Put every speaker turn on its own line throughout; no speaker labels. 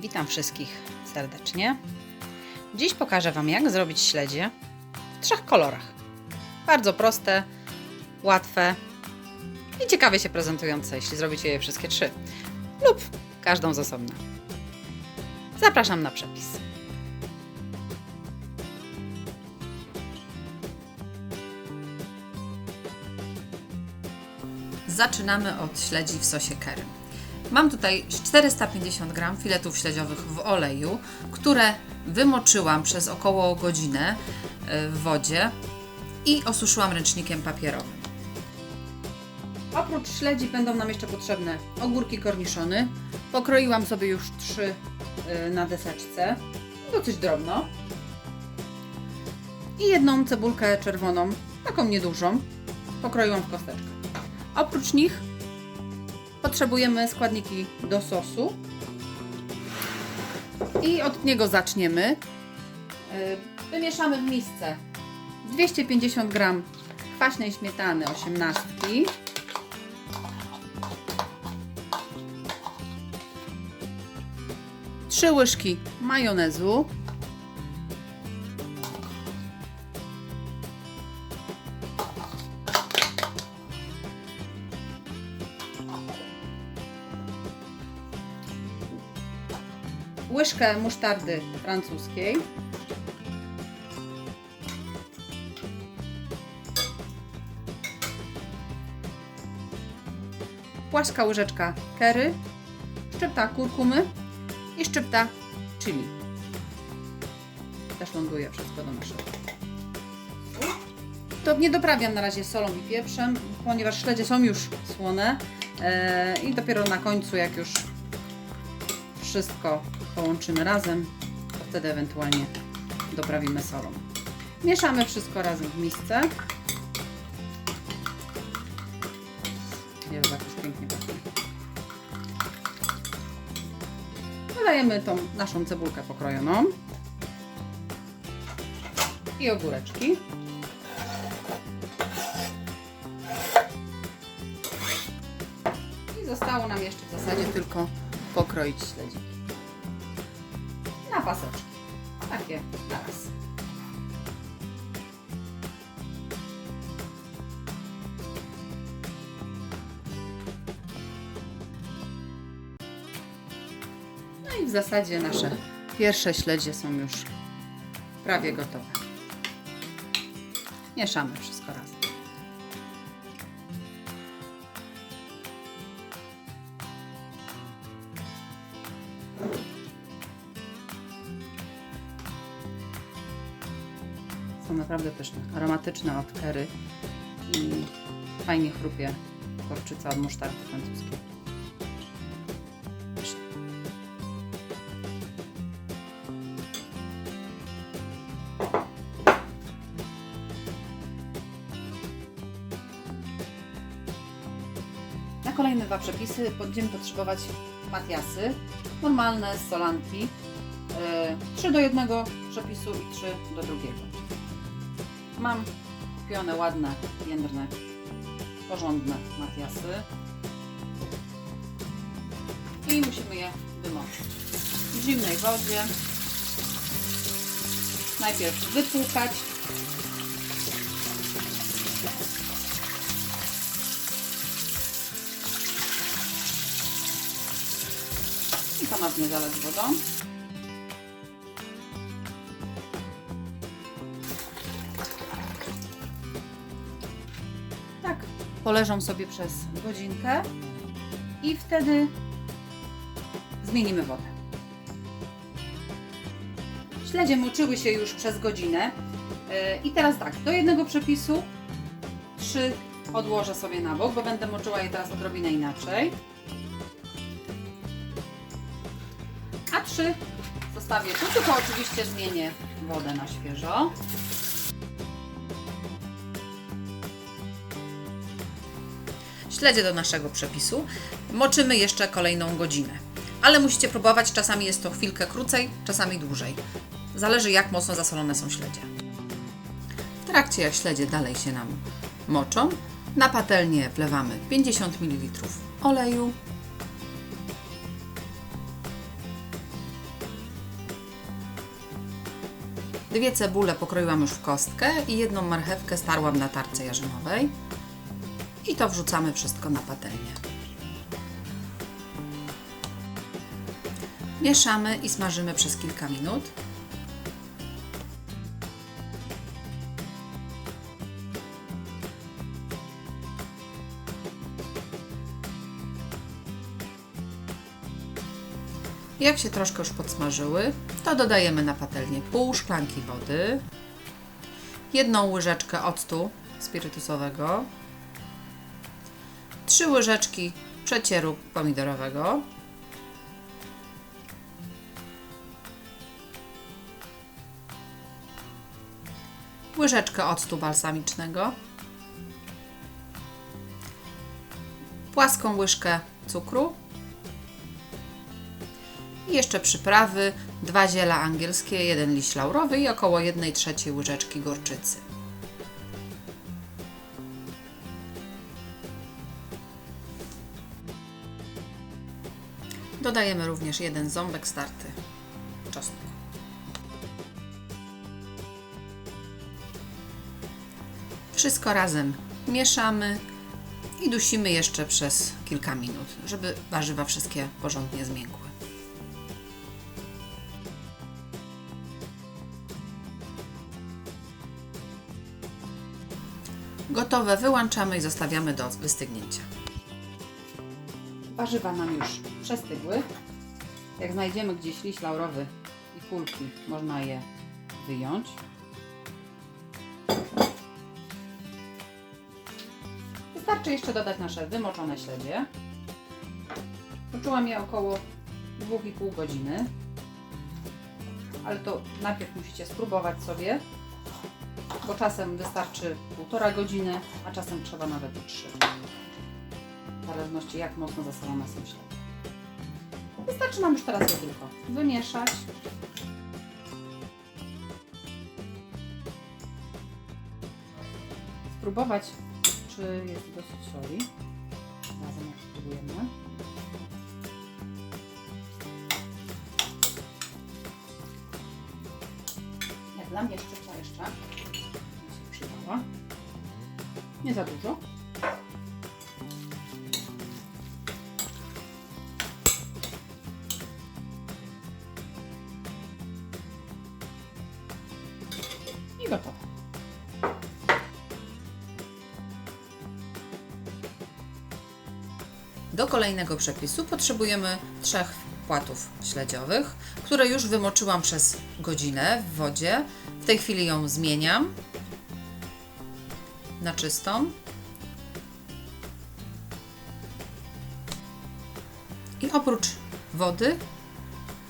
Witam wszystkich serdecznie. Dziś pokażę Wam, jak zrobić śledzie w trzech kolorach. Bardzo proste, łatwe i ciekawie się prezentujące, jeśli zrobicie je wszystkie trzy, lub każdą z osobna. Zapraszam na przepis. Zaczynamy od śledzi w sosie curry. Mam tutaj 450 g filetów śledziowych w oleju, które wymoczyłam przez około godzinę y, w wodzie i osuszyłam ręcznikiem papierowym. Oprócz śledzi będą nam jeszcze potrzebne ogórki korniszony. Pokroiłam sobie już trzy y, na deseczce, dosyć drobno. I jedną cebulkę czerwoną, taką niedużą, pokroiłam w kosteczkę. Oprócz nich potrzebujemy składniki do sosu. I od niego zaczniemy. Yy, Wymieszamy w misce 250 g kwaśnej śmietany 18, trzy łyżki majonezu, musztardy francuskiej, płaska łyżeczka curry, szczypta kurkumy i szczypta chili. Też ląduje wszystko do naszego. To nie doprawiam na razie solą i pieprzem, ponieważ śledzie są już słone e, i dopiero na końcu, jak już wszystko połączymy razem, wtedy ewentualnie doprawimy solą. Mieszamy wszystko razem w misce. Jezu, jak już pięknie pachnie. Dodajemy tą naszą cebulkę pokrojoną i ogóreczki. I zostało nam jeszcze w zasadzie tylko pokroić śledziki. Paseczki. Takie na raz. No i w zasadzie nasze pierwsze śledzie są już prawie gotowe. Mieszamy wszystko Są naprawdę pyszne, aromatyczne od curry i fajnie chrupie korczyca od musztardy francuskiej. Na kolejne dwa przepisy będziemy potrzebować matiasy, normalne z solanki, 3 do jednego przepisu i 3 do drugiego. Mam kupione ładne, jędrne, porządne matiasy i musimy je wymoczyć w zimnej wodzie. Najpierw wypłukać. I ponownie zalać wodą. Poleżą sobie przez godzinkę i wtedy zmienimy wodę. Śledzie moczyły się już przez godzinę Yy, i teraz tak, do jednego przepisu trzy odłożę sobie na bok, bo będę moczyła je teraz odrobinę inaczej. A trzy zostawię tu, tylko oczywiście zmienię wodę na świeżo. śledzie do naszego przepisu, moczymy jeszcze kolejną godzinę. Ale musicie próbować, czasami jest to chwilkę krócej, czasami dłużej. Zależy jak mocno zasolone są śledzie. W trakcie jak śledzie dalej się nam moczą, na patelnię wlewamy 50 ml oleju, Dwie cebule pokroiłam już w kostkę i jedną marchewkę starłam na tarce jarzynowej. I to wrzucamy wszystko na patelnię. Mieszamy i smażymy przez kilka minut. Jak się troszkę już podsmażyły, to dodajemy na patelnię pół szklanki wody, jedną łyżeczkę octu spirytusowego, trzy łyżeczki przecieru pomidorowego, łyżeczkę octu balsamicznego, płaską łyżkę cukru. I jeszcze przyprawy, dwa ziela angielskie, jeden liść laurowy i około 1 trzeciej łyżeczki gorczycy. Dodajemy również jeden ząbek starty czosnku. Wszystko razem mieszamy i dusimy jeszcze przez kilka minut, żeby warzywa wszystkie porządnie zmiękły. Gotowe wyłączamy i zostawiamy do wystygnięcia. Warzywa nam już przestygły. Jak znajdziemy gdzieś liść laurowy i kulki, można je wyjąć. Wystarczy jeszcze dodać nasze wymoczone śledzie. Uczyłam je około 2,5 godziny. Ale to najpierw musicie spróbować sobie, bo czasem wystarczy półtora godziny, a czasem trzeba nawet i 3. W zależności jak mocno zasolone są śledzie. Wystarczy nam już teraz je tylko wymieszać. Spróbować, czy jest dosyć soli. Razem jak spróbujemy. Jak dla mnie jeszcze mi się. Nie za dużo. Kolejnego przepisu potrzebujemy trzech płatów śledziowych, które już wymoczyłam przez godzinę w wodzie. W tej chwili ją zmieniam na czystą. I oprócz wody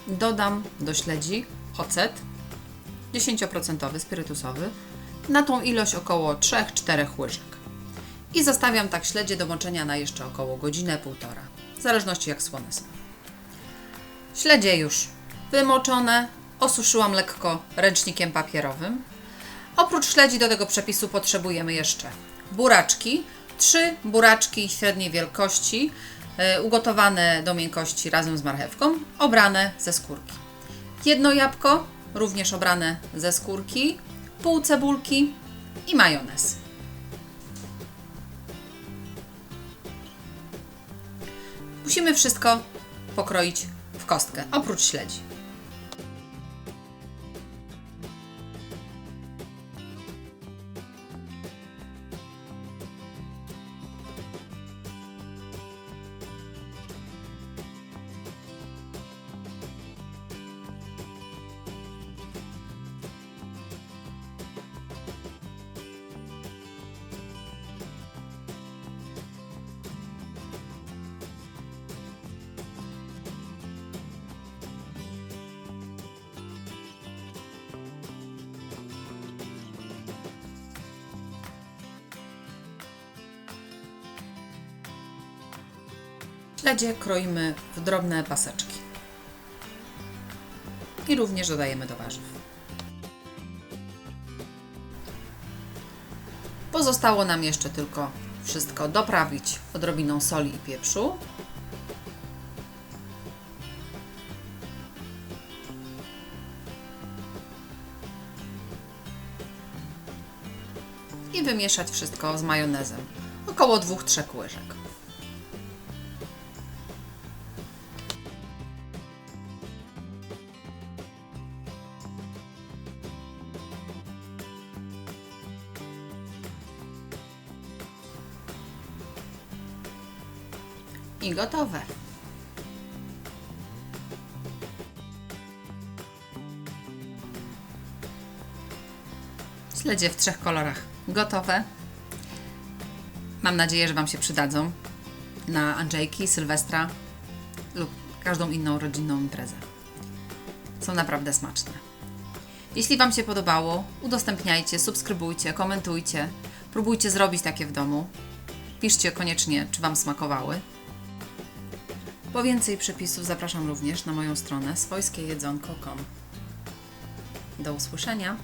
dodam do śledzi ocet 10% spirytusowy na tą ilość około 3-4 łyżek. I zostawiam tak śledzie do moczenia na jeszcze około godzinę, półtora, w zależności jak słone są. Śledzie już wymoczone, osuszyłam lekko ręcznikiem papierowym. Oprócz śledzi do tego przepisu potrzebujemy jeszcze buraczki, trzy buraczki średniej wielkości, e, ugotowane do miękkości razem z marchewką, obrane ze skórki. Jedno jabłko, również obrane ze skórki, pół cebulki i majonez. Musimy wszystko pokroić w kostkę, oprócz śledzi. Śledzie kroimy w drobne paseczki. I również dodajemy do warzyw. Pozostało nam jeszcze tylko wszystko doprawić odrobiną soli i pieprzu. i wymieszać wszystko z majonezem. Około 2-3 łyżek. I gotowe. Śledzie w trzech kolorach gotowe. Mam nadzieję, że Wam się przydadzą na Andrzejki, Sylwestra lub każdą inną rodzinną imprezę. Są naprawdę smaczne. Jeśli Wam się podobało, udostępniajcie, subskrybujcie, komentujcie. Próbujcie zrobić takie w domu. Piszcie koniecznie, czy Wam smakowały. Po więcej przepisów zapraszam również na moją stronę swojskiejedzonko.com. Do usłyszenia.